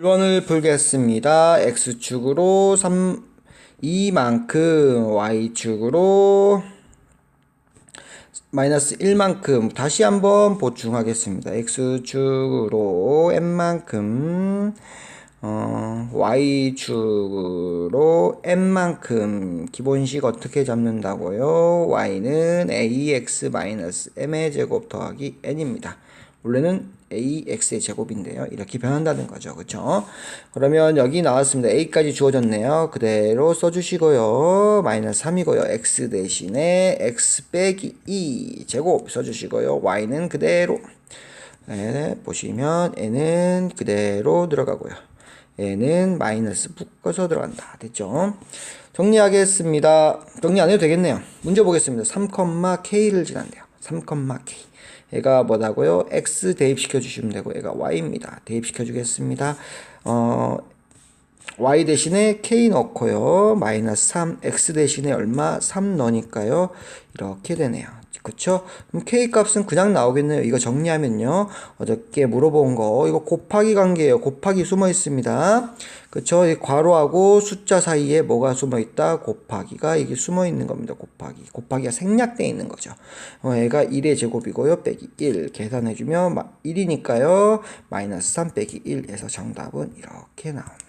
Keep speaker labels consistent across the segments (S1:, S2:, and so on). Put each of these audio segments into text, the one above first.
S1: 1번을 풀겠습니다. x축으로 3, 2만큼, y축으로 마이너스 1만큼 다시 한번 보충하겠습니다. x축으로 n만큼 어, y축으로 n만큼 기본식 어떻게 잡는다고요? y는 ax 마이너스 m의 제곱 더하기 n입니다. 원래는 ax의 제곱인데요. 이렇게 변한다는 거죠. 그쵸? 그러면 여기 나왔습니다. a까지 주어졌네요. 그대로 써주시고요. 마이너스 3이고요. x 대신에 x 빼기 2 제곱 써주시고요. y는 그대로 네, 보시면 n은 그대로 들어가고요. n은 마이너스 묶어서 들어간다. 됐죠? 정리하겠습니다. 정리 안 해도 되겠네요. 문제 보겠습니다. 3,k를 지난대요. 3,k. 얘가 뭐다고요? x 대입시켜 주시면 되고 얘가 y입니다. 대입시켜 주겠습니다. 어, y 대신에 k 넣고요. 마이너스 3, x 대신에 얼마? 3 넣으니까요. 이렇게 되네요. 그쵸? 그럼 k 값은 그냥 나오겠네요. 이거 정리하면요. 어저께 물어본 거 이거 곱하기 관계예요. 곱하기 숨어 있습니다. 그쵸? 이 괄호하고 숫자 사이에 뭐가 숨어 있다? 곱하기가 이게 숨어 있는 겁니다. 곱 하기. 곱하기가 생략되어 있는 거죠. 어, 얘가 1의 제곱이고요. 빼기 1 계산해주면 1이니까요. 마이너스 3 빼기 1에서 정답은 이렇게 나옵니다.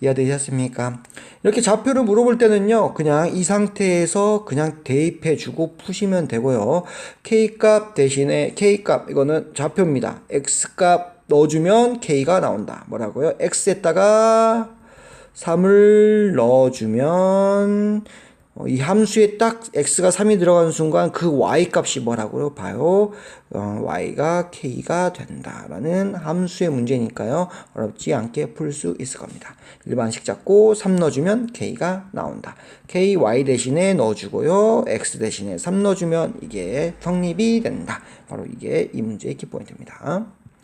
S1: 이해되셨습니까? 이렇게 좌표를 물어볼 때는요, 그냥 이 상태에서 그냥 대입해주고 푸시면 되고요. K값 대신에 K값, 이거는 좌표입니다. X값 넣어주면 K가 나온다. 뭐라고요? X에다가 3을 넣어주면 어, 이 함수에 딱 x가 3이 들어가는 순간 그 y 값이 뭐라고요? 봐요. 어, y가 k가 된다라는 함수의 문제니까요. 어렵지 않게 풀 수 있을 겁니다. 일반식 잡고 3 넣어주면 k가 나온다. k y 대신에 넣어주고요. x 대신에 3 넣어주면 이게 성립이 된다. 바로 이게 이 문제의 키포인트입니다.